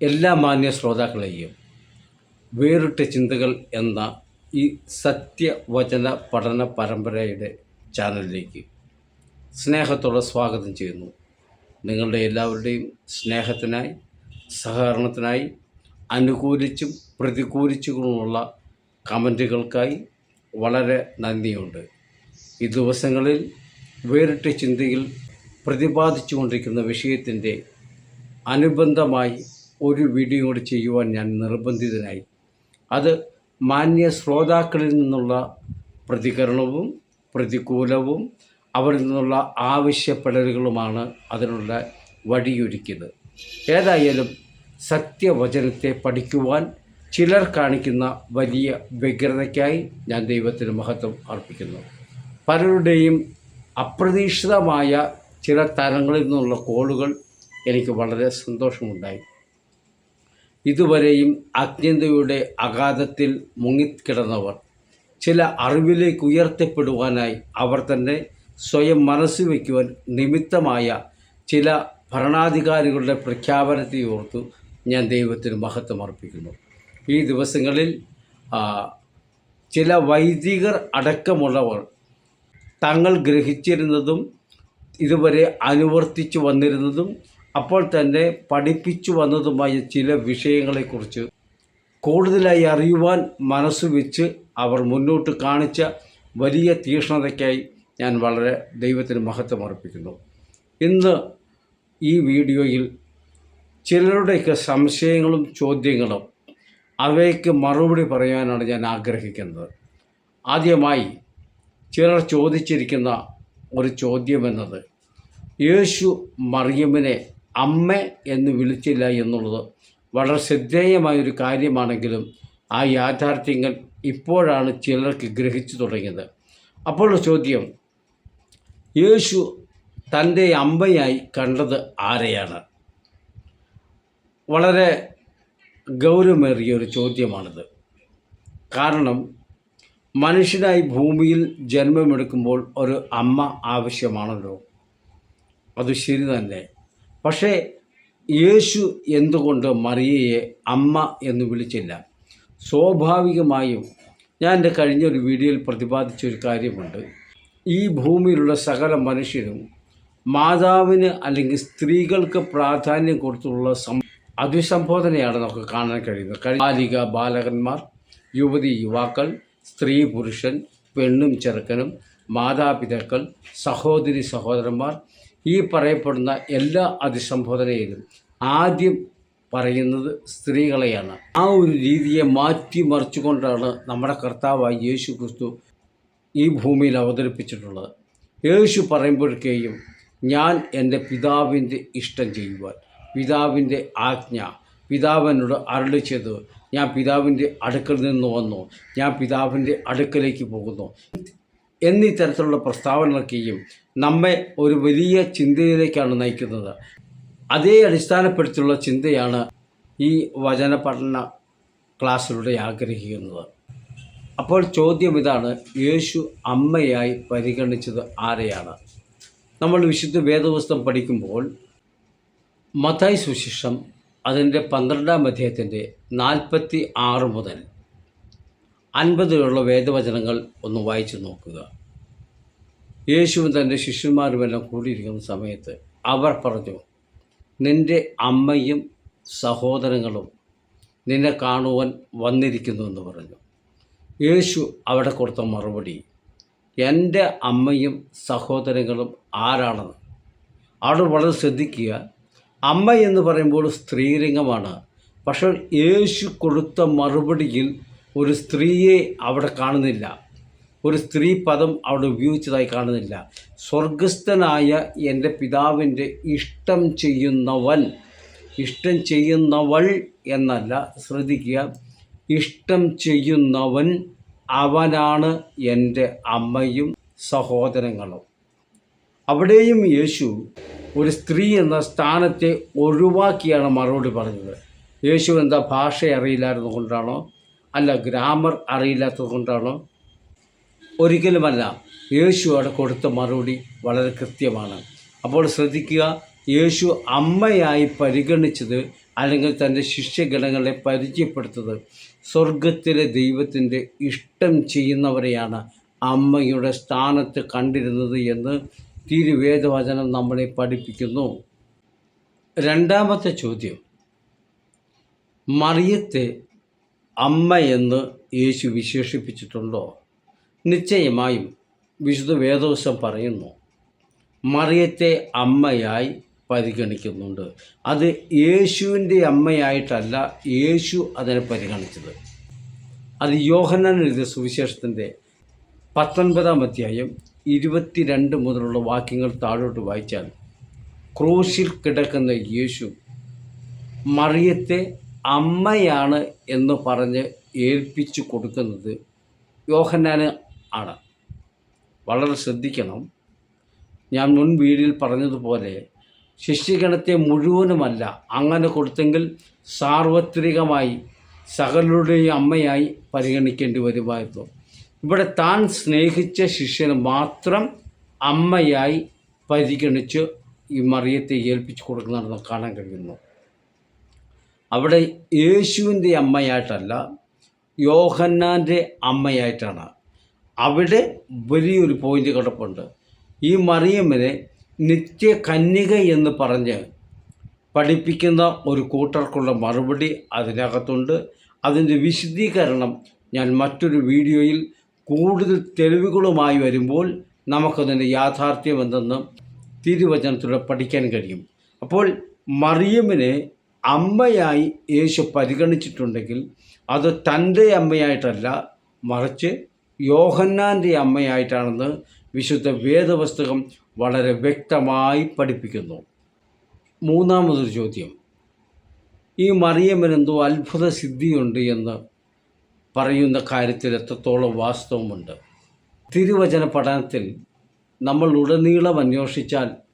എല്ലാ മാന്യ ശ്രോതാക്കളെയും വേറിട്ട ചിന്തകൾ എന്ന ഈ സത്യവചന പഠന പരമ്പരയുടെ ചാനലിലേക്ക് സ്നേഹത്തോടെ സ്വാഗതം ചെയ്യുന്നു. നിങ്ങളുടെ എല്ലാവരുടെയും സ്നേഹത്തിനായി സഹകരണത്തിനായി അനുകൂലിച്ചും പ്രതികൂലിച്ചുമുള്ള കമന്റുകൾക്കായി വളരെ നന്ദിയുണ്ട്. ഈ ദിവസങ്ങളിൽ വേറിട്ട ചിന്തയിൽ പ്രതിപാദിച്ചു കൊണ്ടിരിക്കുന്ന വിഷയത്തിന്റെ അനുബന്ധമായി ഒരു വീഡിയോ കൂടി ചെയ്യുവാൻ ഞാൻ നിർബന്ധിതനായി. അത് മാന്യ ശ്രോതാക്കളിൽ നിന്നുള്ള പ്രതികരണവും പ്രതികൂലവും അവരിൽ നിന്നുള്ള ആവശ്യപ്പെടലുകളുമാണ് അതിനുള്ള വഴിയൊരുക്കിയത്. ഏതായാലും സത്യവചനത്തെ പഠിക്കുവാൻ ചിലർ കാണിക്കുന്ന വലിയ വ്യഗ്രതയ്ക്കായി ഞാൻ ദൈവത്തിന് മഹത്വം അർപ്പിക്കുന്നു. പലരുടെയും അപ്രതീക്ഷിതമായ ചില തലങ്ങളിൽ നിന്നുള്ള കോളുകൾ എനിക്ക് വളരെ സന്തോഷമുണ്ടായി. ഇതുവരെയും അജ്ഞതയുടെ അഗാധത്തിൽ മുങ്ങിക്കിടന്നവർ. ചില അറിവിലേക്ക് ഉയർത്തപ്പെടുവാനായി അവർ തന്നെ സ്വയം മനസ്സ് വയ്ക്കുവാൻ നിമിത്തമായ ചില ഭരണാധികാരികളുടെ പ്രഖ്യാപനത്തെ ഓർത്തു ഞാൻ ദൈവത്തിന് മഹത്വം അർപ്പിക്കുന്നു. ഈ ദിവസങ്ങളിൽ ചില വൈദികർ അടക്കമുള്ളവർ തങ്ങൾ ഗ്രഹിച്ചിരുന്നതും ഇതുവരെ അനുവർത്തിച്ചു വന്നിരുന്നതും അപ്പോൾ തന്നെ പഠിപ്പിച്ചു വന്നതുമായ ചില വിഷയങ്ങളെക്കുറിച്ച് കൂടുതലായി അറിയുവാൻ മനസ്സ് വെച്ച് അവർ മുന്നോട്ട് കാണിച്ച വലിയ തീക്ഷ്ണതയ്ക്കായി ഞാൻ വളരെ ദൈവത്തിന് മഹത്വം അർപ്പിക്കുന്നു. ഇന്ന് ഈ വീഡിയോയിൽ ചിലരുടെയൊക്കെ സംശയങ്ങളും ചോദ്യങ്ങളും അവയ്ക്ക് മറുപടി പറയാനാണ് ഞാൻ ആഗ്രഹിക്കുന്നത്. ആദ്യമായി ചിലർ ചോദിച്ചിരിക്കുന്ന ഒരു ചോദ്യമെന്നത് യേശു മറിയമ്മിനെ അമ്മ എന്ന് വിളിച്ചില്ല എന്നുള്ളത് വളരെ ശ്രദ്ധേയമായൊരു കാര്യമാണെങ്കിലും ആ യാഥാർത്ഥ്യങ്ങൾ ഇപ്പോഴാണ് ചിലർക്ക് ഗ്രഹിച്ചു തുടങ്ങിയത്. അപ്പോൾ ചോദ്യം യേശു തന്റെ അമ്മയായി കണ്ടത് ആരെയാണ്? വളരെ ഗൗരവമേറിയ ഒരു ചോദ്യമാണിത്. കാരണം മനുഷ്യനായി ഭൂമിയിൽ ജന്മമെടുക്കുമ്പോൾ ഒരു അമ്മ ആവശ്യമാണല്ലോ. അത് ശരി തന്നെ. പക്ഷേ യേശു എന്തുകൊണ്ട് മറിയയെ അമ്മ എന്ന് വിളിച്ചില്ല? സ്വാഭാവികമായും ഞാൻ എന്റെ കഴിഞ്ഞൊരു വീഡിയോയിൽ പ്രതിപാദിച്ചൊരു കാര്യമുണ്ട്. ഈ ഭൂമിയിലുള്ള സകല മനുഷ്യരും മാതാവിന് അല്ലെങ്കിൽ സ്ത്രീകൾക്ക് പ്രാധാന്യം കൊടുത്തുള്ള സം അഭിസംബോധനയാണ് നമുക്ക് കാണാൻ കഴിയുന്നത്. കഴി- ബാലിക ബാലകന്മാർ യുവതി യുവാക്കൾ സ്ത്രീ പുരുഷൻ പെണ്ണും ചെറുക്കനും മാതാപിതാക്കൾ സഹോദരി സഹോദരന്മാർ ഈ പറയപ്പെടുന്ന എല്ലാ അതിസംബോധനയിലും ആദ്യം പറയുന്നത് സ്ത്രീകളെയാണ്. ആ ഒരു രീതിയെ മാറ്റി മറിച്ചുകൊണ്ടാണ് നമ്മുടെ കർത്താവായ യേശു ക്രിസ്തു ഈ ഭൂമിയിൽ അവതരിപ്പിച്ചിട്ടുള്ളത്. യേശു പറയുമ്പോഴേക്കും ഞാൻ എന്റെ പിതാവിന്റെ ഇഷ്ടം ചെയ്യുവാൻ പിതാവിന്റെ ആജ്ഞ പിതാവിനോട് അരളി ചെയ്ത്. ഞാൻ പിതാവിന്റെ അടുക്കൽ നിന്ന് വന്നു. ഞാൻ പിതാവിന്റെ അടുക്കലേക്ക് പോകുന്നു. എന്നീ തരത്തിലുള്ള പ്രസ്താവനകളൊക്കെയും നമ്മെ ഒരു വലിയ ചിന്തയിലേക്കാണ് നയിക്കുന്നത്. അതേ അടിസ്ഥാനപ്പെടുത്തിയുള്ള ചിന്തയാണ് ഈ വചന പഠന ക്ലാസ്സിലൂടെ ആഗ്രഹിക്കുന്നത്. അപ്പോൾ ചോദ്യം ഇതാണ് യേശു അമ്മയായി പരിഗണിച്ചത് ആരെയാണ്? നമ്മൾ വിശുദ്ധ വേദപുസ്തകം പഠിക്കുമ്പോൾ മത്തായി സുശിഷം അതിന്റെ പന്ത്രണ്ടാം അധ്യായത്തിന്റെ നാൽപ്പത്തി ആറ് മുതൽ അൻപതിലുള്ള വേദവചനങ്ങൾ ഒന്ന് വായിച്ചു നോക്കുക. യേശുവും തന്റെ ശിഷ്യന്മാരുമെല്ലാം കൂടിയിരിക്കുന്ന സമയത്ത് അവർ പറഞ്ഞു നിന്റെ അമ്മയും സഹോദരങ്ങളും നിന്നെ കാണുവാൻ വന്നിരിക്കുന്നു എന്ന് പറഞ്ഞു. യേശു അവിടെ കൊടുത്ത മറുപടി എന്റെ അമ്മയും സഹോദരങ്ങളും ആരാണെന്ന്? അവിടെ വളരെ ശ്രദ്ധിക്കുക. അമ്മ എന്ന് പറയുമ്പോൾ സ്ത്രീലിംഗമാണ്. പക്ഷേ യേശു കൊടുത്ത മറുപടിയിൽ ഒരു സ്ത്രീയെ അവിടെ കാണുന്നില്ല. ഒരു സ്ത്രീ പദം അവിടെ ഉപയോഗിച്ചതായി കാണുന്നില്ല. സ്വർഗസ്ഥനായ എന്റെ പിതാവിന്റെ ഇഷ്ടം ചെയ്യുന്നവൻ ഇഷ്ടം ചെയ്യുന്നവൾ എന്നല്ല ശ്രദ്ധിക്കുക ഇഷ്ടം ചെയ്യുന്നവൻ അവനാണ് എന്റെ അമ്മയും സഹോദരങ്ങളും. അവിടെയും യേശു ഒരു സ്ത്രീ എന്ന സ്ഥാനത്തെ ഒഴിവാക്കിയാണ് മറുപടി പറഞ്ഞത്. യേശു എന്താ ഭാഷ അറിയില്ലായിരുന്നു കൊണ്ടാണോ അല്ല ഗ്രാമർ അറിയില്ലാത്തത് കൊണ്ടാണോ ഒരിക്കലുമല്ല യേശു അവിടെ കൊടുത്ത മറുപടി വളരെ കൃത്യമാണ്. അപ്പോൾ ശ്രദ്ധിക്കുക യേശു അമ്മയായി പരിഗണിച്ചത് അല്ലെങ്കിൽ തന്റെ ശിഷ്യഗണങ്ങളെ പരിചയപ്പെടുത്തത് സ്വർഗത്തിലെ ദൈവത്തിന്റെ ഇഷ്ടം ചെയ്യുന്നവരെയാണ് അമ്മയുടെ സ്ഥാനത്ത് കണ്ടിരുന്നത് എന്ന് തിരുവേദവചനം നമ്മളെ പഠിപ്പിക്കുന്നു. രണ്ടാമത്തെ ചോദ്യം മറിയത്തെ അമ്മ എന്ന് യേശു വിശേഷിപ്പിച്ചിട്ടുണ്ടോ? നിശ്ചയമായും വിശുദ്ധ വേദവശം പറയുന്നു മറിയത്തെ അമ്മയായി പരിഗണിക്കുന്നുണ്ട്. അത് യേശുവിന്റെ അമ്മയായിട്ടല്ല യേശു അതിനെ പരിഗണിച്ചത്. അത് യോഹന്നാൻ എഴുതിയ സുവിശേഷത്തിന്റെ പത്തൊൻപതാം അധ്യായം ഇരുപത്തിരണ്ട് മുതലുള്ള വാക്യങ്ങൾ താഴോട്ട് വായിച്ചാൽ ക്രൂശിൽ കിടക്കുന്ന യേശു മറിയത്തെ അമ്മയാണ് എന്ന് പറഞ്ഞ് ഏൽപ്പിച്ചു കൊടുക്കുന്നത് യോഹന്നാന് ആണ്. വളരെ ശ്രദ്ധിക്കണം. ഞാൻ മുൻ വീഡിയോയിൽ പറഞ്ഞതുപോലെ ശിഷ്യഗണത്തെ മുഴുവനുമല്ല അങ്ങനെ കൊടുത്തെങ്കിൽ സാർവത്രികമായി സകലരുടെയും അമ്മയായി പരിഗണിക്കേണ്ടി വരുമായിരുന്നു. ഇവിടെ താൻ സ്നേഹിച്ച ശിഷ്യന് മാത്രം അമ്മയായി പരിഗണിച്ച് ഈ മറിയത്തെ ഏൽപ്പിച്ചു കൊടുക്കുന്നതാണെന്ന് കാണാൻ കഴിയുന്നു. അവിടെ യേശുവിന്റെ അമ്മയായിട്ടല്ല യോഹന്നാന്റെ അമ്മയായിട്ടാണ്. അവിടെ വലിയൊരു പോയിന്റ് കിടപ്പുണ്ട്. ഈ മറിയമ്മനെ നിത്യ കന്യക എന്ന് പറഞ്ഞ് പഠിപ്പിക്കുന്ന ഒരു കൂട്ടർക്കുള്ള മറുപടി അതിനകത്തുണ്ട്. അതിന്റെ വിശദീകരണം ഞാൻ മറ്റൊരു വീഡിയോയിൽ കൂടുതൽ തെളിവുകളുമായി വരുമ്പോൾ നമുക്കതിന്റെ യാഥാർത്ഥ്യം എന്തെന്ന് തിരുവചനത്തിലൂടെ പഠിക്കാൻ കഴിയും. അപ്പോൾ മറിയമ്മിനെ അമ്മയായി യേശു പരിഗണിച്ചിട്ടുണ്ടെങ്കിൽ അത് തന്റെ അമ്മയായിട്ടല്ല മറിച്ച് യോഹന്നാന്റെ അമ്മയായിട്ടാണെന്ന് വിശുദ്ധ വേദപുസ്തകം വളരെ വ്യക്തമായി പഠിപ്പിക്കുന്നു. മൂന്നാമതൊരു ചോദ്യം. ഈ മറിയമ്മനെന്തോ അത്ഭുത സിദ്ധിയുണ്ട് എന്ന് പറയുന്ന കാര്യത്തിൽ എത്രത്തോളം വാസ്തവമുണ്ട്? തിരുവചന പഠനത്തിൽ നമ്മൾ ഉടനീളം അന്വേഷിച്ചാൽ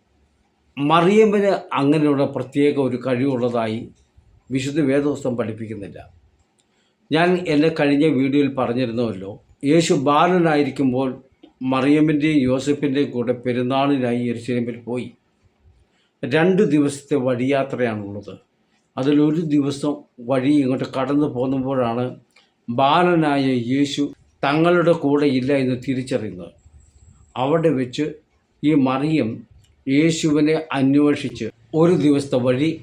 മറിയമ്മിന് അങ്ങനെയുള്ള പ്രത്യേക ഒരു കഴിവുള്ളതായി വിശുദ്ധ വേദപുസ്തകം പഠിപ്പിക്കുന്നില്ല. ഞാൻ എന്റെ കഴിഞ്ഞ വീഡിയോയിൽ പറഞ്ഞിരുന്നുവല്ലോ യേശു ബാലനായിരിക്കുമ്പോൾ മറിയമ്മിന്റെയും യോസഫിന്റെയും കൂടെ പെരുന്നാളിനായി എരിശിലമ്പിൽ പോയി. രണ്ട് ദിവസത്തെ വഴിയാത്രയാണുള്ളത്. അതിലൊരു ദിവസം വഴി ഇങ്ങോട്ട് കടന്നു പോകുമ്പോഴാണ് ബാലനായ യേശു തങ്ങളുടെ കൂടെ ഇല്ല എന്ന് തിരിച്ചറിയുന്നത്. അവിടെ വെച്ച് ഈ മറിയം യേശുവിനെ അന്വേഷിച്ച് ഒരു ദിവസത്തെ വഴി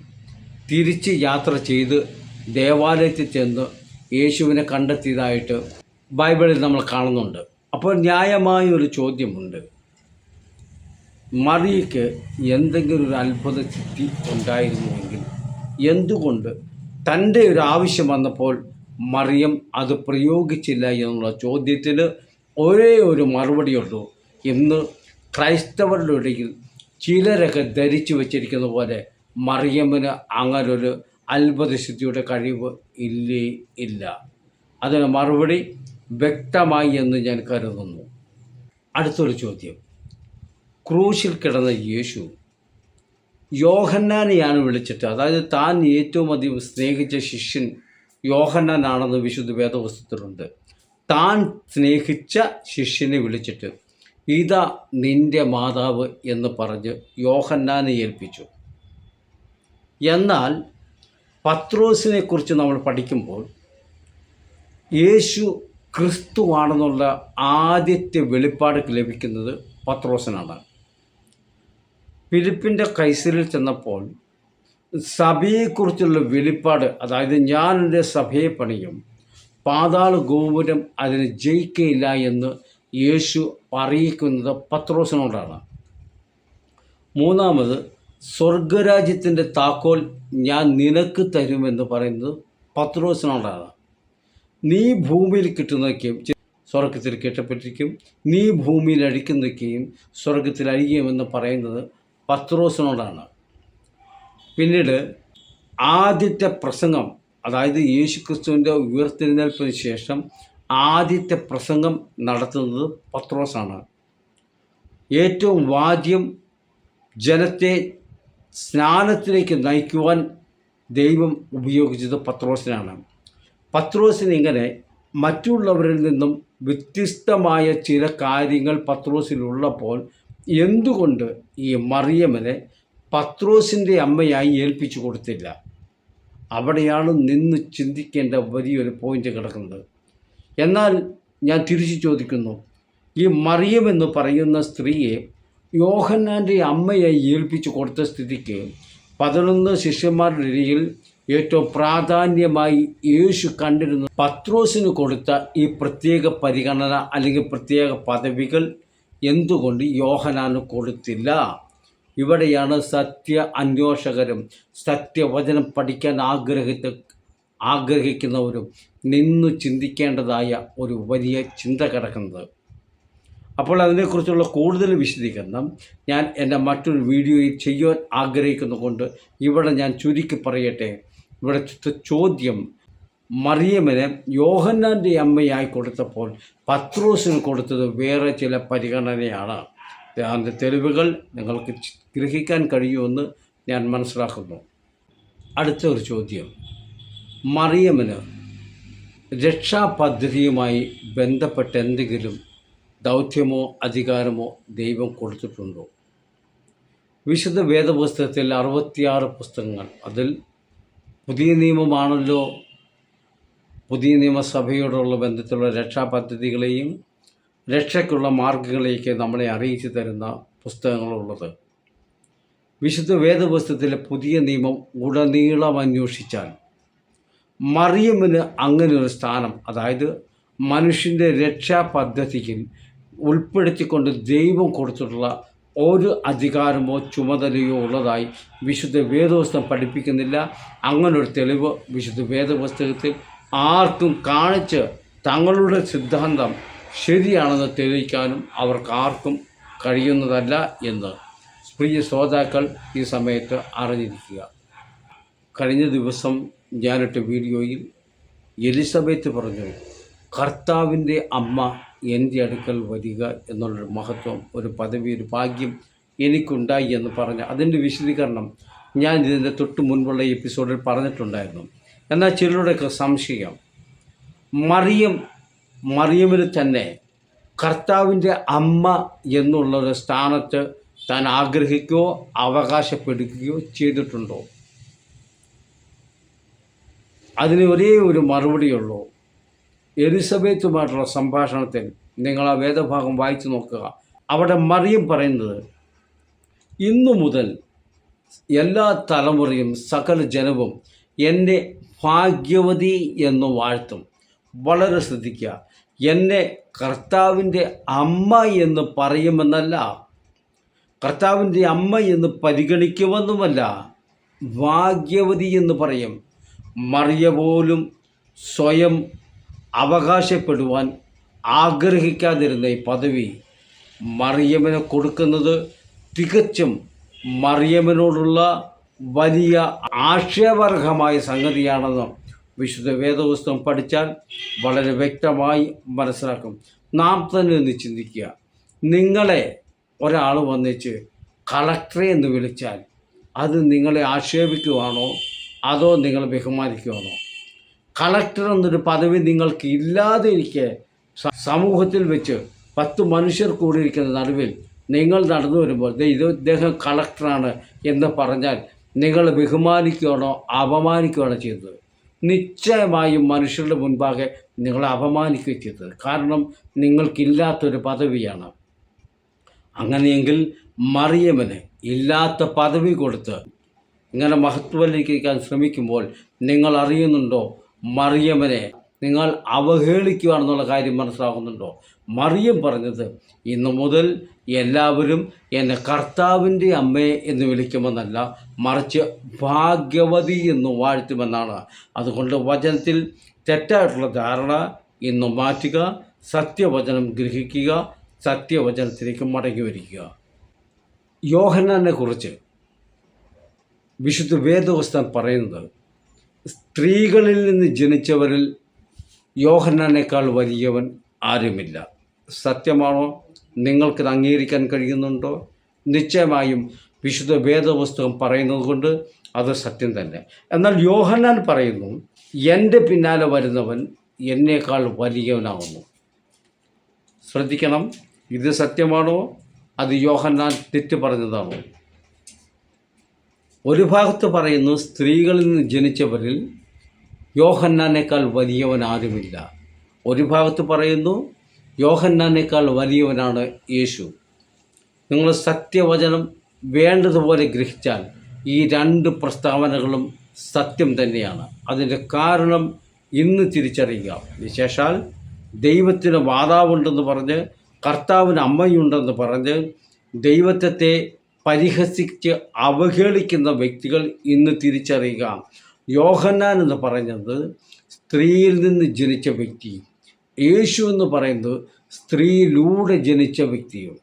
തിരിച്ച് യാത്ര ചെയ്ത് ദേവാലയത്തിൽ ചെന്ന് യേശുവിനെ കണ്ടെത്തിയതായിട്ട് ബൈബിളിൽ നമ്മൾ കാണുന്നുണ്ട്. അപ്പോൾ ന്യായമായ ഒരു ചോദ്യമുണ്ട്. മറിയയ്ക്ക് എന്തെങ്കിലും ഒരു അത്ഭുത സിദ്ധി ഉണ്ടായിരുന്നുവെങ്കിൽ എന്തുകൊണ്ട് തന്റെ ഒരു ആവശ്യം വന്നപ്പോൾ മറിയം അത് പ്രയോഗിച്ചില്ല എന്നുള്ള ചോദ്യത്തിന് ഒരേ ഒരു മറുപടിയുള്ളൂ. ഇന്ന് ക്രൈസ്തവരുടെ ഇടയിൽ ചിലരൊക്കെ ധരിച്ചു വച്ചിരിക്കുന്ന പോലെ മറിയമ്മിന് അങ്ങനൊരു അത്ഭുതസിദ്ധിയുടെ കഴിവ് ഇല്ലേ ഇല്ല. അതിന് മറുപടി വ്യക്തമായി എന്ന് ഞാൻ കരുതുന്നു. അടുത്തൊരു ചോദ്യം. ക്രൂശിൽ കിടന്ന യേശു യോഹന്നാനെയാണ് വിളിച്ചിട്ട് അതായത് താൻ ഏറ്റവും അധികം സ്നേഹിച്ച ശിഷ്യൻ യോഹന്നാനാണെന്ന് വിശുദ്ധ വേദപുസ്തകത്തിലുണ്ട്. താൻ സ്നേഹിച്ച ശിഷ്യനെ വിളിച്ചിട്ട് ഇതാ നിന്റെ മാതാവ് എന്ന് പറഞ്ഞ് യോഹന്നാനെ ഏൽപ്പിച്ചു. എന്നാൽ പത്രോസിനെ കുറിച്ച് നമ്മൾ പഠിക്കുമ്പോൾ യേശു ക്രിസ്തുവാണെന്നുള്ള ആദ്യത്തെ വെളിപ്പാട് ലഭിക്കുന്നത് പത്രോസിനാണ്. ഫിലിപ്പിന്റെ കൈസരിൽ ചെന്നപ്പോൾ സഭയെക്കുറിച്ചുള്ള വെളിപ്പാട് അതായത് ഞാൻ സഭയെ പണിയും പാതാള ഗോപുരം അതിന് ജയിക്കയില്ല എന്ന് യേശു അറിയിക്കുന്നത് പത്രോസിനോടാണ്. മൂന്നാമത് സ്വർഗരാജ്യത്തിന്റെ താക്കോൽ ഞാൻ നിനക്ക് തരുമെന്ന് പറയുന്നത് പത്രോസിനോടാണ്. നീ ഭൂമിയിൽ കിട്ടുന്നതൊക്കെയും സ്വർഗത്തിൽ കെട്ടപ്പെട്ടിരിക്കും. നീ ഭൂമിയിൽ അഴിക്കുന്നതൊക്കെയും സ്വർഗത്തിൽ അഴിയുമെന്ന് പറയുന്നത് പത്രോസിനോടാണ്. പിന്നീട് ആദ്യത്തെ പ്രസംഗം അതായത് യേശു ക്രിസ്തുവിന്റെ ഉയർത്തെഴുന്നേൽപ്പിന് ശേഷം ആദ്യത്തെ പ്രസംഗം നടത്തുന്നത് പത്രോസാണ്. ഏറ്റവും വാദ്യം ജനത്തെ സ്നാനത്തിലേക്ക് നയിക്കുവാൻ ദൈവം ഉപയോഗിച്ചത് പത്രോസിനാണ്. പത്രോസിന് ഇങ്ങനെ മറ്റുള്ളവരിൽ നിന്നും വ്യത്യസ്തമായ ചില കാര്യങ്ങൾ പത്രോസിലുള്ളപ്പോൾ എന്തുകൊണ്ട് ഈ മറിയമ്മനെ പത്രോസിന്റെ അമ്മയായി ഏൽപ്പിച്ചു കൊടുത്തില്ല? അവിടെയാണ് നിന്ന് ചിന്തിക്കേണ്ട വലിയൊരു പോയിന്റ് കിടക്കുന്നത്. എന്നാൽ ഞാൻ തിരിച്ചു ചോദിക്കുന്നു ഈ മറിയം എന്ന് പറയുന്ന സ്ത്രീയെ യോഹന്നാന്റെ അമ്മയെ ഏൽപ്പിച്ചു കൊടുത്ത സ്ഥിതിക്ക് പതിനൊന്ന് ശിഷ്യന്മാരുടെ ഇടയിൽ ഏറ്റവും പ്രാധാന്യമായി യേശു കണ്ടിരുന്ന പത്രോസിന് കൊടുത്ത ഈ പ്രത്യേക പരിഗണന അല്ലെങ്കിൽ പ്രത്യേക പദവികൾ എന്തുകൊണ്ട് യോഹനാന് കൊടുത്തില്ല? ഇവിടെയാണ് സത്യ അന്വേഷകരും സത്യവചനം പഠിക്കാൻ ആഗ്രഹിച്ച ആഗ്രഹിക്കുന്നവരും നിന്നു ചിന്തിക്കേണ്ടതായ ഒരു വലിയ ചിന്ത കിടക്കുന്നത്. അപ്പോൾ അതിനെക്കുറിച്ചുള്ള കൂടുതൽ വിശദീകരണം ഞാൻ എന്റെ മറ്റൊരു വീഡിയോയിൽ ചെയ്യാൻ ആഗ്രഹിക്കുന്നതുകൊണ്ട് ഇവിടെ ഞാൻ ചുരുക്കി പറയട്ടെ. ഇവിടെ ചോദ്യം മറിയമ്മനെ യോഹന്നാന്റെ അമ്മയായി കൊടുത്തപ്പോൾ പത്രോസിന് കൊടുത്തത് വേറെ ചില പരിഗണനയാണ്. അതിന്റെ തെളിവുകൾ നിങ്ങൾക്ക് ഗ്രഹിക്കാൻ കഴിയുമെന്ന് ഞാൻ മനസ്സിലാക്കുന്നു. അടുത്ത ഒരു ചോദ്യം. മറിയമ്മന് രക്ഷാപദ്ധതിയുമായി ബന്ധപ്പെട്ട എന്തെങ്കിലും ദൗത്യമോ അധികാരമോ ദൈവം കൊടുത്തിട്ടുണ്ടോ? വിശുദ്ധ വേദപുസ്തകത്തിൽ അറുപത്തിയാറ് പുസ്തകങ്ങൾ. അതിൽ പുതിയ നിയമമാണല്ലോ. പുതിയ നിയമസഭയോടുള്ള ബന്ധത്തിലുള്ള രക്ഷാപദ്ധതികളെയും രക്ഷയ്ക്കുള്ള മാർഗങ്ങളെയൊക്കെ നമ്മളെ അറിയിച്ചു തരുന്ന പുസ്തകങ്ങളുള്ളത്. വിശുദ്ധ വേദപുസ്തകത്തിലെ പുതിയ നിയമം ഉടനീളം അന്വേഷിച്ചാൽ മറിയമ്മിന് അങ്ങനെ ഒരു സ്ഥാനം അതായത് മനുഷ്യന്റെ രക്ഷാ പദ്ധതിയിൽ ഉൾപ്പെടുത്തിക്കൊണ്ട് ദൈവം കൊടുത്തിട്ടുള്ള ഒരു അധികാരമോ ചുമതലയോ ഉള്ളതായി വിശുദ്ധ വേദപുസ്തകം പഠിപ്പിക്കുന്നില്ല. അങ്ങനൊരു തെളിവ് വിശുദ്ധ വേദപുസ്തകത്തിൽ ആർക്കും കാണിച്ച് തങ്ങളുടെ സിദ്ധാന്തം ശരിയാണെന്ന് തെളിയിക്കാനും അവർക്ക് ആർക്കും കഴിയുന്നതല്ല എന്ന് പ്രിയ ശ്രോതാക്കൾ ഈ സമയത്ത് അറിഞ്ഞിരിക്കുക. കഴിഞ്ഞ ദിവസം ഞാനിട്ട വീഡിയോയിൽ എലിസബത്ത് പറഞ്ഞു കർത്താവിന്റെ അമ്മ എന്റെ അടുക്കൽ വരിക എന്നുള്ളൊരു മഹത്വം ഒരു പദവി ഒരു ഭാഗ്യം എനിക്കുണ്ടായി എന്ന് പറഞ്ഞ അതിന്റെ വിശദീകരണം ഞാൻ ഇതിന്റെ തൊട്ട് മുൻപുള്ള എപ്പിസോഡിൽ പറഞ്ഞിട്ടുണ്ടായിരുന്നു. എന്നാൽ ചിലരുടെയൊക്കെ സംശയം മറിയം മറിയമിൽ തന്നെ കർത്താവിന്റെ അമ്മ എന്നുള്ളൊരു സ്ഥാനത്ത് താൻ ആഗ്രഹിക്കുകയോ അവകാശപ്പെടുകയോ ചെയ്തിട്ടുണ്ടോ? അതിന് ഒരേ ഒരു മറുപടിയുള്ളൂ എലിസബത്തുമായിട്ടുള്ള സംഭാഷണത്തിൽ നിങ്ങൾ ആ വേദഭാഗം വായിച്ചു നോക്കുക. അവിടെ മറിയം പറയുന്നത് ഇന്നു മുതൽ എല്ലാ തലമുറയും സകല ജനവും എന്റെ ഭാഗ്യവതി എന്ന് വാഴ്ത്തും. വളരെ ശ്രദ്ധിക്കുക എന്നെ കർത്താവിന്റെ അമ്മ എന്ന് പറയുമെന്നല്ല കർത്താവിന്റെ അമ്മ എന്ന് പരിഗണിക്കുമെന്നുമല്ല ഭാഗ്യവതി എന്ന് പറയും. മറിയ പോലും സ്വയം അവകാശപ്പെടുവാൻ ആഗ്രഹിക്കാതിരുന്ന ഈ പദവി മറിയമ്മന് കൊടുക്കുന്നത് തികച്ചും മറിയമ്മനോടുള്ള വലിയ ആക്ഷേപർഹമായ സംഗതിയാണെന്ന് വിശുദ്ധ വേദപുസ്തകം പഠിച്ചാൽ വളരെ വ്യക്തമായി മനസ്സിലാക്കും. നാം തന്നെ ഒന്ന് ചിന്തിക്കുക. നിങ്ങളെ ഒരാൾ വന്നിച്ച് കളക്ടറെ എന്ന് വിളിച്ചാൽ അത് നിങ്ങളെ ആക്ഷേപിക്കുവാണോ? അതോ നിങ്ങൾ ബഹുമാനിക്കുവാണോ? കളക്ടർ എന്നൊരു പദവി നിങ്ങൾക്ക് ഇല്ലാതെ ഇരിക്കെ സമൂഹത്തിൽ വെച്ച് പത്ത് മനുഷ്യർ കൂടിയിരിക്കുന്ന നടുവിൽ നിങ്ങൾ നടന്നു വരുമ്പോൾ "ദേ ഇത് ഇദ്ദേഹം കളക്ടറാണ് എന്ന് പറഞ്ഞാൽ നിങ്ങൾ ബഹുമാനിക്കുകയാണോ അപമാനിക്കുകയാണോ ചെയ്തത്? നിശ്ചയമായും മനുഷ്യരുടെ മുൻപാകെ നിങ്ങളെ അപമാനിക്കുകയും ചെയ്തത്. കാരണം നിങ്ങൾക്കില്ലാത്തൊരു പദവിയാണ്. അങ്ങനെയെങ്കിൽ മറിയമന് ഇല്ലാത്ത പദവി കൊടുത്ത് ഇങ്ങനെ മഹത്വവൽക്കരിക്കാൻ ശ്രമിക്കുമ്പോൾ നിങ്ങൾ അറിയുന്നുണ്ടോ? മറിയമനെ നിങ്ങൾ അവഹേളിക്കുകയാണെന്നുള്ള കാര്യം മനസ്സിലാകുന്നുണ്ടോ? മറിയം പറഞ്ഞത് ഇന്നു മുതൽ എല്ലാവരും എന്നെ കർത്താവിന്റെ അമ്മയെ എന്ന് വിളിക്കുമെന്നല്ല മറിച്ച് ഭാഗ്യവതി എന്ന് വാഴ്ത്തുമെന്നാണ്. അതുകൊണ്ട് വചനത്തിൽ തെറ്റായിട്ടുള്ള ധാരണ ഇന്ന് മാറ്റുക സത്യവചനം ഗ്രഹിക്കുക സത്യവചനത്തിലേക്ക് മടങ്ങി വരിക. യോഹന്നാനെ കുറിച്ച് വിശുദ്ധ വേദവസ്ഥാൻ പറയുന്നത് സ്ത്രീകളിൽ നിന്ന് ജനിച്ചവരിൽ യോഹന്നാനേക്കാൾ വലിയവൻ ആരുമില്ല. സത്യമാണോ? നിങ്ങൾക്കിത് അംഗീകരിക്കാൻ കഴിയുന്നുണ്ടോ? നിശ്ചയമായും വിശുദ്ധ വേദപുസ്തകം പറയുന്നത് കൊണ്ട് അത് സത്യം തന്നെ. എന്നാൽ യോഹന്നാൻ പറയുന്നു എന്റെ പിന്നാലെ വരുന്നവൻ എന്നേക്കാൾ വലിയവനാകുന്നു. ശ്രദ്ധിക്കണം ഇത് സത്യമാണോ? അത് യോഹന്നാൻ തെറ്റ് പറഞ്ഞതാണോ? ഒരു ഭാഗത്ത് പറയുന്നു സ്ത്രീകളിൽ നിന്ന് ജനിച്ചവരിൽ യോഹന്നാനേക്കാൾ വലിയവൻ ആരുമില്ല. ഒരു ഭാഗത്ത് പറയുന്നു യോഹന്നാനേക്കാൾ വലിയവനാണ് യേശു. നിങ്ങൾ സത്യവചനം വേണ്ടതുപോലെ ഗ്രഹിച്ചാൽ ഈ രണ്ട് പ്രസ്താവനകളും സത്യം തന്നെയാണ്. അതിന്റെ കാരണം ഇന്ന് തിരിച്ചറിയുക. വിശേഷാൽ ദൈവത്തിന് മാതാവുണ്ടെന്ന് പറഞ്ഞ് കർത്താവിന് അമ്മയുണ്ടെന്ന് പറഞ്ഞ് ദൈവത്തെ പരിഹസിച്ച് അവഹേളിക്കുന്ന വ്യക്തികൾ ഇന്ന് തിരിച്ചറിയുക. യോഹന്നാൻ എന്ന് പറയുന്നത് സ്ത്രീയിൽ നിന്ന് ജനിച്ച വ്യക്തി. യേശു എന്ന് പറയുന്നത് സ്ത്രീയിലൂടെ ജനിച്ച വ്യക്തിയും.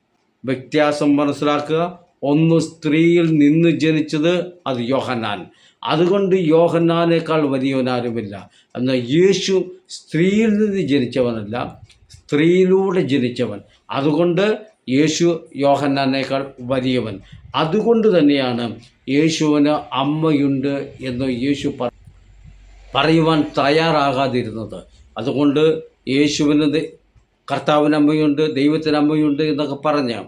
വ്യത്യാസം മനസ്സിലാക്കുക. ഒന്ന് സ്ത്രീയിൽ നിന്ന് ജനിച്ചത് അത് യോഹന്നാൻ. അതുകൊണ്ട് യോഹന്നാനേക്കാൾ വലിയവനാരുമില്ല. എന്നാൽ യേശു സ്ത്രീയിൽ നിന്ന് ജനിച്ചവനല്ല സ്ത്രീയിലൂടെ ജനിച്ചവൻ. അതുകൊണ്ട് യേശു യോഹന്നാനേക്കാൾ വലിയവൻ. അതുകൊണ്ട് തന്നെയാണ് യേശുവിന് അമ്മയുണ്ട് എന്ന് യേശു പറ പറയുവാൻ തയ്യാറാകാതിരുന്നത്. അതുകൊണ്ട് യേശുവിന് കർത്താവിന് അമ്മയുണ്ട് ദൈവത്തിന് അമ്മയുണ്ട് എന്നൊക്കെ പറഞ്ഞ്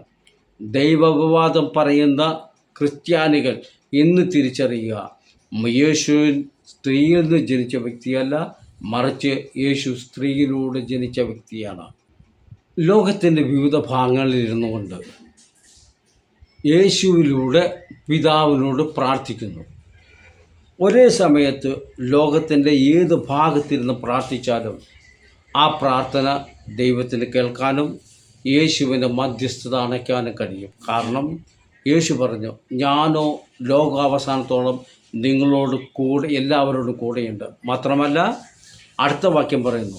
ദൈവവിവാദം പറയുന്ന ക്രിസ്ത്യാനികൾ ഇന്ന് തിരിച്ചറിയുക. യേശു സ്ത്രീയിൽ നിന്ന് ജനിച്ച വ്യക്തിയല്ല മറിച്ച് യേശു സ്ത്രീയിലൂടെ ജനിച്ച വ്യക്തിയാണ്. ലോകത്തിന്റെ വിവിധ ഭാഗങ്ങളിൽ ഇരുന്നു കൊണ്ട് യേശുവിലൂടെ പിതാവിനോട് പ്രാർത്ഥിക്കുന്നു. ഒരേ സമയത്ത് ലോകത്തിന്റെ ഏത് ഭാഗത്തിരുന്ന് പ്രാർത്ഥിച്ചാലും ആ പ്രാർത്ഥന ദൈവത്തിന് കേൾക്കാനും യേശുവിന്റെ മധ്യസ്ഥത അണയ്ക്കാനും കഴിയും. കാരണം യേശു പറഞ്ഞു ഞാനോ ലോകാവസാനത്തോളം നിങ്ങളോട് കൂടെ എല്ലാവരോടും കൂടെയുണ്ട്. മാത്രമല്ല അടുത്ത വാക്യം പറയുന്നു.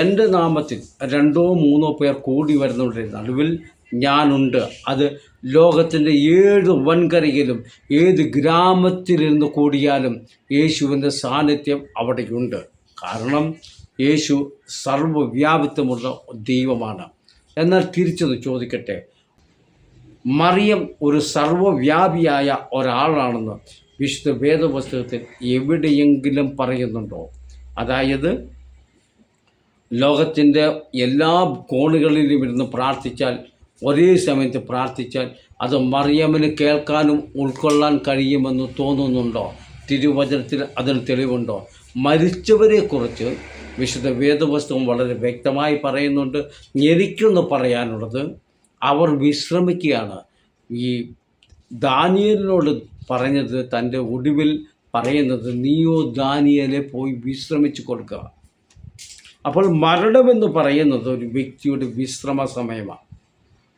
എന്റെ നാമത്തിൽ രണ്ടോ മൂന്നോ പേർ കൂടി വരുന്നവരുടെ നടുവിൽ ഞാനുണ്ട്. അത് ലോകത്തിന്റെ ഏത് വൻകരയിലും ഏത് ഗ്രാമത്തിലിരുന്ന് കൂടിയാലും യേശുവിന്റെ സാന്നിധ്യം അവിടെയുണ്ട്. കാരണം യേശു സർവവ്യാപിത്വമുള്ള ദൈവമാണ്. എന്നാൽ തിരിച്ചത് ചോദിക്കട്ടെ. മറിയം ഒരു സർവവ്യാപിയായ ഒരാളാണെന്ന് വിശുദ്ധ വേദപുസ്തകത്തിൽ എവിടെയെങ്കിലും പറയുന്നുണ്ടോ? അതായത് ലോകത്തിന്റെ എല്ലാ കോണുകളിലും ഇരുന്ന് പ്രാർത്ഥിച്ചാൽ ഒരേ സമയത്ത് പ്രാർത്ഥിച്ചാൽ അത് മറിയമ്മിന് കേൾക്കാനും ഉൾക്കൊള്ളാൻ കഴിയുമെന്ന് തോന്നുന്നുണ്ടോ? തിരുവചനത്തിൽ അതിന് തെളിവുണ്ടോ? മരിച്ചവരെക്കുറിച്ച് വിശുദ്ധ വേദപുസ്തകം വളരെ വ്യക്തമായി പറയുന്നുണ്ട്. എനിക്കൊന്ന് പറയാനുള്ളത് അവർ വിശ്രമിക്കുകയാണ്. ഈ ദാനിയലിനോട് പറഞ്ഞത് തന്റെ ഒടുവിൽ പറയുന്നത് നീയോ ദാനിയലെ പോയി വിശ്രമിച്ചു കൊടുക്കുക. അപ്പോൾ മരണമെന്ന് പറയുന്നത് ഒരു വ്യക്തിയുടെ വിശ്രമ സമയമാണ്.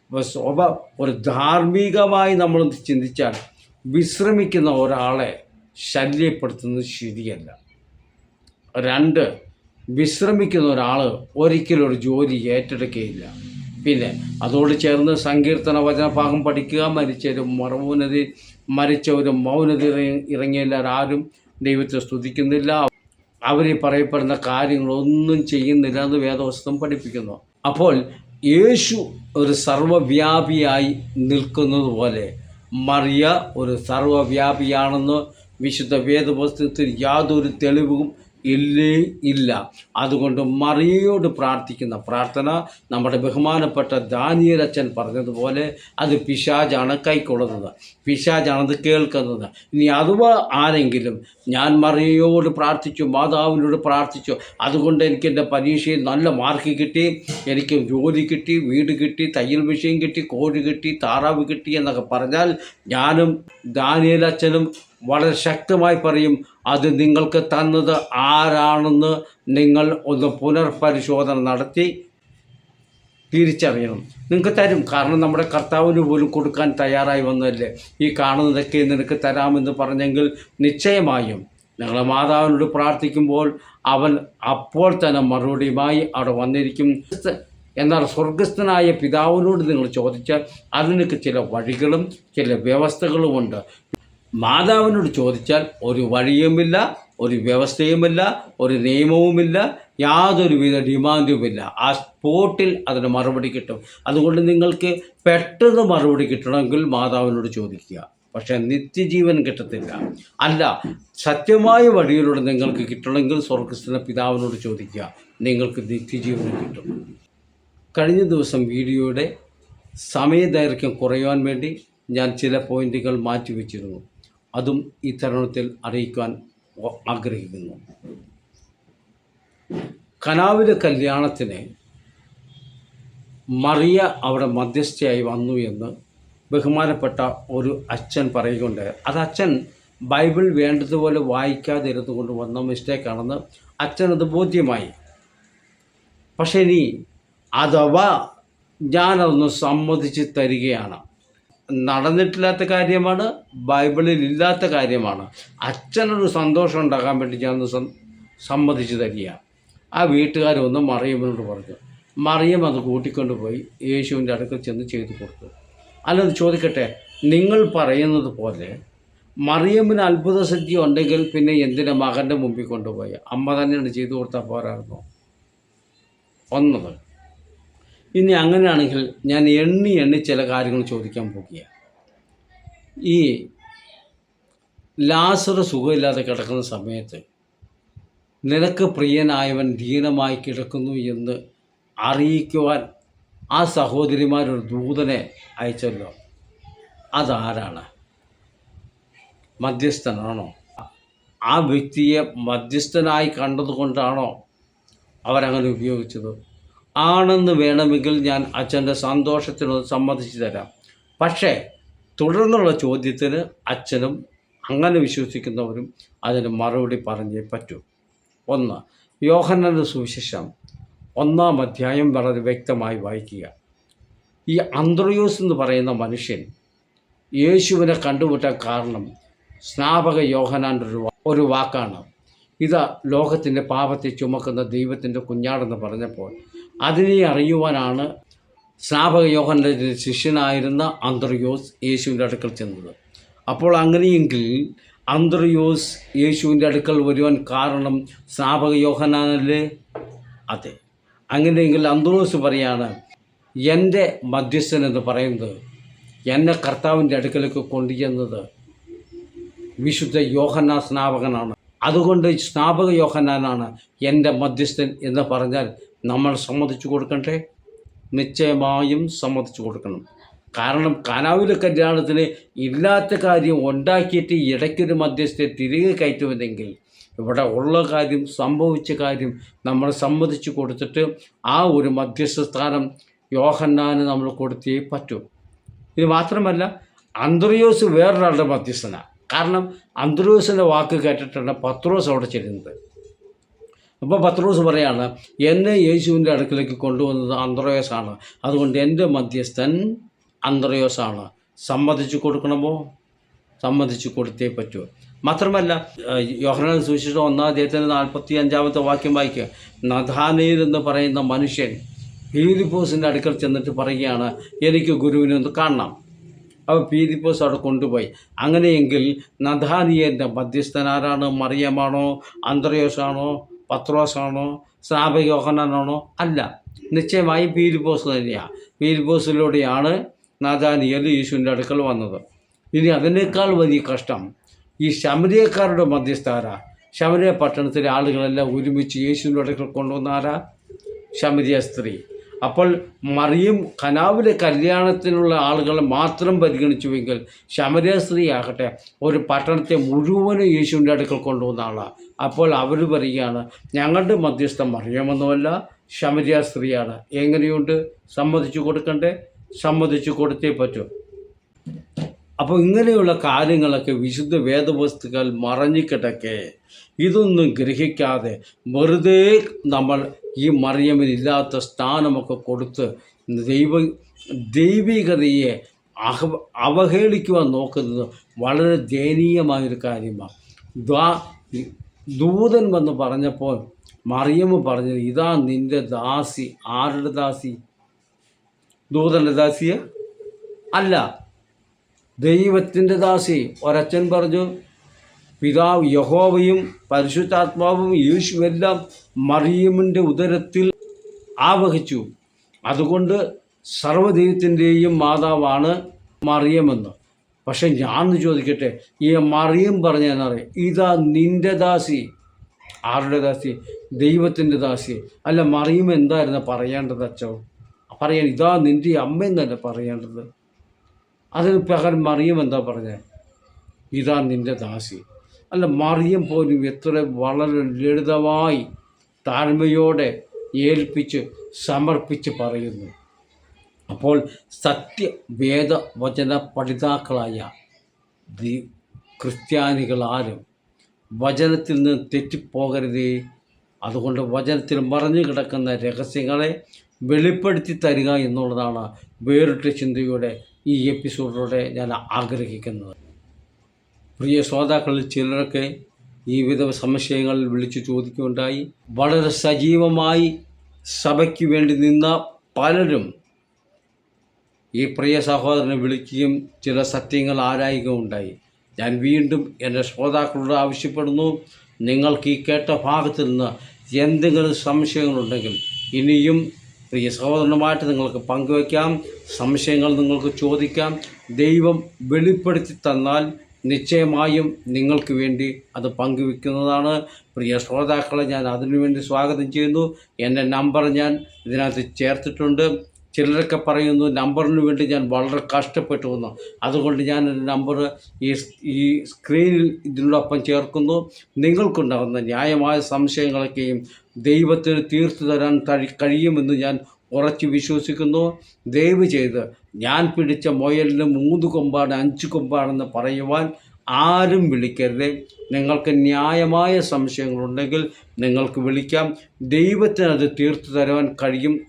അപ്പോൾ സ്വഭ ഒരു ധാർമ്മികമായി നമ്മൾ ചിന്തിച്ചാൽ വിശ്രമിക്കുന്ന ഒരാളെ ശല്യപ്പെടുത്തുന്നത് ശരിയല്ല. രണ്ട് വിശ്രമിക്കുന്ന ഒരാൾ ഒരിക്കലും ഒരു ജോലി ഏറ്റെടുക്കുകയില്ല. പിന്നെ അതോട് ചേർന്ന് സങ്കീർത്തന വചനഭാഗം പഠിക്കുക മരിച്ചൊരു മറവൂനതി മരിച്ചവരും മൗനത ഇറങ്ങിയല്ലാരും ദൈവത്തെ സ്തുതിക്കുന്നില്ല. അവർ പറയപ്പെടുന്ന കാര്യങ്ങളൊന്നും ചെയ്യുന്നില്ല എന്ന് വേദവസ്തം പഠിപ്പിക്കുന്നു. അപ്പോൾ യേശു ഒരു സർവവ്യാപിയായി നിൽക്കുന്നത് പോലെ മറിയ ഒരു സർവവ്യാപിയാണെന്ന് വിശുദ്ധ വേദപുസ്തകത്തിൽ യാതൊരു തെളിവും ഇല്ലേ ഇല്ല. അതുകൊണ്ട് മറിയയോട് പ്രാർത്ഥിക്കുന്ന പ്രാർത്ഥന നമ്മുടെ ബഹുമാനപ്പെട്ട ദാനിയലച്ചൻ പറഞ്ഞതുപോലെ അത് പിശാജാണ് കൈക്കൊള്ളുന്നത്. പിശാജാണത് കേൾക്കുന്നത്. ഇനി അഥവാ ആരെങ്കിലും ഞാൻ മറിയയോട് പ്രാർത്ഥിച്ചു മാതാവിനോട് പ്രാർത്ഥിച്ചു അതുകൊണ്ട് എനിക്ക് എന്റെ പരീക്ഷയിൽ നല്ല മാർക്ക് കിട്ടി എനിക്ക് ജോലി കിട്ടി വീട് കിട്ടി തയ്യൽ വിഷയം കിട്ടി കോഴി കിട്ടി താറാവ് കിട്ടി എന്നൊക്കെ പറഞ്ഞാൽ ഞാനും ദാനിയലച്ചനും വളരെ ശക്തമായി പറയും അത് നിങ്ങൾക്ക് തന്നത് ആരാണെന്ന് നിങ്ങൾ ഒന്ന് പുനർപരിശോധന നടത്തി തിരിച്ചറിയണം. നിങ്ങൾക്ക് തരും. കാരണം നമ്മുടെ കർത്താവിന് പോലും കൊടുക്കാൻ തയ്യാറായി വന്നതല്ലേ. ഈ കാണുന്നതൊക്കെ നിനക്ക് തരാമെന്ന് പറഞ്ഞെങ്കിൽ നിശ്ചയമായും നിങ്ങളെ മാതാവിനോട് പ്രാർത്ഥിക്കുമ്പോൾ അവൻ അപ്പോൾ തന്നെ മറുപടിയുമായി അവിടെ വന്നിരിക്കും. എന്നാൽ സ്വർഗസ്ഥനായ പിതാവിനോട് നിങ്ങൾ ചോദിച്ചാൽ അതിനൊക്കെ ചില വഴികളും ചില വ്യവസ്ഥകളുമുണ്ട്. മാതാവിനോട് ചോദിച്ചാൽ ഒരു വഴിയുമില്ല ഒരു വ്യവസ്ഥയുമില്ല ഒരു നിയമവുമില്ല യാതൊരുവിധ ഡിമാൻഡുമില്ല. ആ സ്പോട്ടിൽ അതിന് മറുപടി കിട്ടും. അതുകൊണ്ട് നിങ്ങൾക്ക് പെട്ടെന്ന് മറുപടി കിട്ടണമെങ്കിൽ മാതാവിനോട് ചോദിക്കുക. പക്ഷേ നിത്യജീവൻ കിട്ടത്തില്ല. അല്ല സത്യമായ വഴിയിലൂടെ നിങ്ങൾക്ക് കിട്ടണമെങ്കിൽ സ്വർഗസ്ഥന പിതാവിനോട് ചോദിക്കുക. നിങ്ങൾക്ക് നിത്യജീവൻ കിട്ടും. കഴിഞ്ഞ ദിവസം വീഡിയോയുടെ സമയദൈർഘ്യം കുറയുവാൻ വേണ്ടി ഞാൻ ചില പോയിന്റുകൾ മാറ്റിവെച്ചിരുന്നു. അതും ഈ തരുണത്തിൽ അറിയിക്കാൻ ആഗ്രഹിക്കുന്നു. കനാവിലെ കല്യാണത്തിന് മറിയ അവിടെ മധ്യസ്ഥയായി വന്നു എന്ന് ബഹുമാനപ്പെട്ട ഒരു അച്ഛൻ പറയുകയുണ്ട് അത് അച്ഛൻ ബൈബിൾ വേണ്ടതുപോലെ വായിക്കാതിരുന്നു കൊണ്ട് വന്ന മിസ്റ്റേക്കാണെന്ന് അച്ഛനത് ബോധ്യമായി. പക്ഷേ ഇനി അഥവാ ഞാനതൊന്ന് സമ്മതിച്ച് തരികയാണ്. നടന്നിട്ടില്ലാത്ത കാര്യമാണ് ബൈബിളിൽ ഇല്ലാത്ത കാര്യമാണ്. അച്ഛനൊരു സന്തോഷം ഉണ്ടാക്കാൻ വേണ്ടി ഞാൻ സമ്മതിച്ച് തരിക. ആ വീട്ടുകാർ ഒന്ന് മറിയമ്മനോട് പറഞ്ഞു മറിയം അത് കൂട്ടിക്കൊണ്ട് പോയി യേശുവിന്റെ അടുക്കൽ ചെന്ന് ചെയ്തു കൊടുത്തു അല്ലത് ചോദിക്കട്ടെ നിങ്ങൾ പറയുന്നത് പോലെ മറിയമ്മിന് അത്ഭുത സിദ്ധി ഉണ്ടെങ്കിൽ പിന്നെ എന്തിനാ മകന്റെ മുമ്പിൽ കൊണ്ടുപോയി? അമ്മ തന്നെയാണ് ചെയ്തു കൊടുത്താൽ പോരായിരുന്നു? ഒന്നത്. ഇനി അങ്ങനെയാണെങ്കിൽ ഞാൻ എണ്ണി എണ്ണി ചില കാര്യങ്ങൾ ചോദിക്കാൻ പോകുകയാണ് ഈ ലാസറ് സുഖമില്ലാതെ കിടക്കുന്ന സമയത്ത് നിനക്ക് പ്രിയനായവൻ ദീനമായി കിടക്കുന്നു എന്ന് അറിയിക്കുവാൻ ആ സഹോദരിമാരൊരു ദൂതനെ അയച്ചല്ലോ. അതാരാണ്? മധ്യസ്ഥനാണോ? ആ വ്യക്തിയെ മധ്യസ്ഥനായി കണ്ടതുകൊണ്ടാണോ അവരങ്ങനെ ഉപയോഗിച്ചത്? ആണെന്ന് വേണമെങ്കിൽ ഞാൻ അച്ഛന്റെ സന്തോഷത്തിനൊന്ന് സമ്മതിച്ചു തരാം. പക്ഷേ തുടർന്നുള്ള ചോദ്യത്തിന് അച്ഛനും അങ്ങനെ വിശ്വസിക്കുന്നവരും അതിന് മറുപടി പറഞ്ഞേ പറ്റൂ. ഒന്ന് യോഹന്നന്റെ സുവിശേഷം ഒന്നാം അധ്യായം വളരെ വ്യക്തമായി വായിക്കുക. ഈ അന്ത്രയോസ് എന്ന് പറയുന്ന മനുഷ്യൻ യേശുവിനെ കണ്ടുമുട്ടാൻ കാരണം സ്നാപക യോഹനാന്റെ ഒരു ഒരു വാക്കാണ്. ഇത് ലോകത്തിന്റെ പാപത്തെ ചുമക്കുന്ന ദൈവത്തിന്റെ കുഞ്ഞാടെന്ന് പറഞ്ഞപ്പോൾ അതിനെ അറിയുവാനാണ് സ്നാപക യോഹന്റെ ശിഷ്യനായിരുന്ന അന്തർയോസ് യേശുവിന്റെ അടുക്കൽ ചെന്നത്. അപ്പോൾ അങ്ങനെയെങ്കിൽ അന്തർയോസ് യേശുവിന്റെ അടുക്കൽ വരുവാൻ കാരണം സ്നാപക യോഹനാനല്ലേ അതെ. അങ്ങനെയെങ്കിൽ അന്തർയോസ് പറയാണ് എന്റെ മധ്യസ്ഥൻ എന്ന് പറയുന്നത് എന്നെ കർത്താവിന്റെ അടുക്കലേക്ക് കൊണ്ടുചെന്നത് വിശുദ്ധ യോഹന്നാ സ്നാപകനാണ്. അതുകൊണ്ട് സ്നാപക യോഹന്നാനാണ് എന്റെ മധ്യസ്ഥൻ എന്ന് പറഞ്ഞാൽ നമ്മൾ സമ്മതിച്ചു കൊടുക്കണ്ടേ? നിശ്ചയമായും സമ്മതിച്ചു കൊടുക്കണം. കാരണം കാനാവിലെ കല്യാണത്തിന് ഇല്ലാത്ത കാര്യം ഉണ്ടാക്കിയിട്ട് ഇടയ്ക്കൊരു മധ്യസ്ഥയെ തിരികെ കയറ്റുമെന്നെങ്കിൽ ഇവിടെ ഉള്ള കാര്യം സംഭവിച്ച കാര്യം നമ്മൾ സമ്മതിച്ചു കൊടുത്തിട്ട് ആ ഒരു മധ്യസ്ഥ സ്ഥാനം യോഹന്നാന് നമ്മൾ കൊടുത്തേ പറ്റൂ. ഇത് മാത്രമല്ല അന്ത്രയോസ് വേറൊരാളുടെ മധ്യസ്ഥനാണ് കാരണം അന്ത്രൂസിന്റെ വാക്ക് കേട്ടിട്ടാണ് പത്രോസ് അവിടെ ചെല്ലുന്നത്. അപ്പോൾ പത്രോസ് പറയാണ് എന്നെ യേശുവിന്റെ അടുക്കിലേക്ക് കൊണ്ടുവന്നത് അന്ത്രയോസാണ്. അതുകൊണ്ട് എന്റെ മധ്യസ്ഥൻ അന്ത്രയോസാണ്. സമ്മതിച്ചു കൊടുക്കണമോ? സമ്മതിച്ചു കൊടുത്തേ പറ്റൂ. മാത്രമല്ല യോഹനാൻ സൂക്ഷിച്ച ഒന്നാം അദ്ദേഹത്തിന്റെ നാൽപ്പത്തി അഞ്ചാമത്തെ വാക്യം വായിക്കുക. നഥാനയിൽ എന്ന് പറയുന്ന മനുഷ്യൻ ഫീലിപ്പോസിന്റെ അടുക്കൽ ചെന്നിട്ട് പറയുകയാണ് എനിക്ക് ഗുരുവിനെ ഒന്ന് കാണണം. അപ്പോൾ പീലിപ്പോസ് അവിടെ കൊണ്ടുപോയി. അങ്ങനെയെങ്കിൽ നഥാനിയന്റെ മധ്യസ്ഥനാരാണ് മറിയമാണോ അന്ത്രയോസാണോ പത്രോസാണോ സ്നാപയോഹനാണോ അല്ല. നിശ്ചയമായും പീലിപ്പോസ് തന്നെയാണ് പീലിപ്പോസിലൂടെയാണ് നഥാനിയൽ യേശുവിന്റെ അടുക്കൽ വന്നത്. ഇനി അതിനേക്കാൾ വലിയ കഷ്ടം ഈ ശമരിയക്കാരുടെ മധ്യസ്ഥാര. ശമരിയ പട്ടണത്തിലെ ആളുകളെല്ലാം ഒരുമിച്ച് യേശുവിന്റെ അടുക്കൽ കൊണ്ടുവന്ന ആരാ? ശമരിയ സ്ത്രീ. അപ്പോൾ മറിയും കനാവിലെ കല്യാണത്തിനുള്ള ആളുകളെ മാത്രം പരിഗണിച്ചുവെങ്കിൽ ശമരിയ സ്ത്രീ ആകട്ടെ ഒരു പട്ടണത്തെ മുഴുവനും യേശുവിന്റെ അടുക്കൽ കൊണ്ടുവന്ന ആളാണ് അപ്പോൾ അവർ പറയുകയാണ് ഞങ്ങളുടെ മധ്യസ്ഥം മറിയാമെന്നുമല്ല ശമരിയ സ്ത്രീയാണ് എങ്ങനെയുണ്ട്? സമ്മതിച്ചു കൊടുക്കണ്ടേ? സമ്മതിച്ചു കൊടുത്തേ പറ്റൂ. അപ്പോൾ ഇങ്ങനെയുള്ള കാര്യങ്ങളൊക്കെ വിശുദ്ധ വേദവസ്തുക്കൾ മറഞ്ഞിക്കിടക്കെ ഇതൊന്നും ഗ്രഹിക്കാതെ വെറുതെ നമ്മൾ ഈ മറിയമില്ലാത്ത സ്ഥാനമൊക്കെ കൊടുത്ത് ദൈവ ദൈവികതയെ അഹ അവഹേളിക്കുവാൻ നോക്കുന്നത് വളരെ ദയനീയമായൊരു കാര്യമാണ്. ദ്വാ ദൂതൻ വന്ന് പറഞ്ഞപ്പോൾ മറിയമ്മ പറഞ്ഞത് ഇതാ നിന്റെ ദാസി. ആരുടെ ദാസി? ദൂതന്റെ ദാസിയ? അല്ല ദൈവത്തിന്റെ ദാസി ഒരച്ഛൻ പറഞ്ഞു പിതാവ് യഹോവയും പരിശുദ്ധാത്മാവും യേശുവെല്ലാം മറിയമിന്റെ ഉദരത്തിൽ ആവഹിച്ചു. അതുകൊണ്ട് സർവദൈവത്തിന്റെയും മാതാവാണ് മറിയമെന്ന്. പക്ഷെ ഞാൻ ചോദിക്കട്ടെ ഈ മറിയം പറഞ്ഞെന്നറിയാം. ഇതാ നിന്റെ ദാസി. ആരുടെ ദാസി? ദൈവത്തിന്റെ ദാസി. അല്ല മറിയം എന്തായിരുന്നു പറയേണ്ടത് അച്ഛോ? പറയാൻ ഇതാ നിന്റെ അമ്മ എന്നല്ല പറയേണ്ടത്? അതിന് പകരം മറിയം എന്താ പറഞ്ഞത് ഇതാ നിന്റെ ദാസി. അല്ല മറിയം പോലും എത്ര വളരെ ലളിതമായി താഴ്മയോടെ ഏൽപ്പിച്ച് സമർപ്പിച്ച് പറയുന്നു. അപ്പോൾ സത്യവേദ വചന പഠിതാക്കളായ ദി ക്രിസ്ത്യാനികളാരും വചനത്തിൽ നിന്ന് തെറ്റിപ്പോകരുതേ. അതുകൊണ്ട് വചനത്തിൽ മറഞ്ഞു കിടക്കുന്ന രഹസ്യങ്ങളെ വെളിപ്പെടുത്തി തരിക എന്നുള്ളതാണ് വേറിട്ട ചിന്തയുടെ ഈ എപ്പിസോഡിലൂടെ ഞാൻ ആഗ്രഹിക്കുന്നത്. പ്രിയ ശ്രോതാക്കളിൽ ചിലരൊക്കെ ഈ വിധ സംശയങ്ങളിൽ വിളിച്ചു ചോദിക്കുകയുണ്ടായി. വളരെ സജീവമായി സഭയ്ക്ക് വേണ്ടി നിന്ന പലരും ഈ പ്രിയ സഹോദരനെ വിളിക്കുകയും ചില സത്യങ്ങൾ ആരായുകയും ഉണ്ടായി ഞാൻ വീണ്ടും എന്റെ ശ്രോതാക്കളോട് ആവശ്യപ്പെടുന്നു നിങ്ങൾക്ക് ഈ കേട്ട ഭാഗത്തിൽ നിന്ന് എന്തെങ്കിലും സംശയങ്ങളുണ്ടെങ്കിൽ ഇനിയും പ്രിയ സഹോദരനുമായിട്ട് നിങ്ങൾക്ക് പങ്കുവയ്ക്കാം. സംശയങ്ങൾ നിങ്ങൾക്ക് ചോദിക്കാം. ദൈവം വെളിപ്പെടുത്തി തന്നാൽ നിശ്ചയമായും നിങ്ങൾക്ക് വേണ്ടി അത് പങ്കുവെക്കുന്നതാണ് പ്രിയ ശ്രോതാക്കളെ ഞാൻ അതിനുവേണ്ടി സ്വാഗതം ചെയ്യുന്നു. എന്റെ നമ്പർ ഞാൻ ഇതിനകത്ത് ചേർത്തിട്ടുണ്ട്. ചിലരൊക്കെ പറയുന്നു നമ്പറിന് വേണ്ടി ഞാൻ വളരെ കഷ്ടപ്പെട്ടു വന്നു അതുകൊണ്ട് ഞാൻ എന്റെ നമ്പർ ഈ ഈ സ്ക്രീനിൽ ഇതിനോടൊപ്പം ചേർക്കുന്നു. നിങ്ങൾക്കുണ്ടാകുന്ന ന്യായമായ സംശയങ്ങളൊക്കെയും ദൈവത്തിന് തീർത്തു തരാൻ കഴി- കഴിയുമെന്ന് ഞാൻ ഉറച്ചു വിശ്വസിക്കുന്നു. ദയവ് ചെയ്ത് ഞാൻ പിടിച്ച മൊയലിന് മൂന്ന് കൊമ്പാണ് അഞ്ച് കൊമ്പാണെന്ന് പറയുവാൻ ആരും വിളിക്കരുത്. നിങ്ങൾക്ക് ന്യായമായ സംശയങ്ങളുണ്ടെങ്കിൽ നിങ്ങൾക്ക് വിളിക്കാം. ദൈവത്തിന് അത് തീർത്തു തരുവാൻ കഴിയും.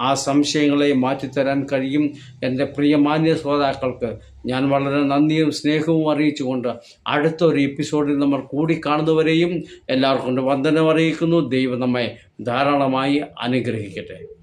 ആ സംശയങ്ങളെ മാറ്റിത്തരാൻ കഴിയും എന്റെ പ്രിയ മാന്യ ശ്രോതാക്കൾക്ക്. ഞാൻ വളരെ നന്ദിയും സ്നേഹവും അറിയിച്ചുകൊണ്ട് അടുത്തൊരു എപ്പിസോഡിൽ നമ്മൾ കൂടി കൂടിക്കാണുന്നവരെയും എല്ലാവർക്കും വന്ദനം അറിയിക്കുന്നു. ദൈവം നമ്മെ ധാരാളമായി അനുഗ്രഹിക്കട്ടെ.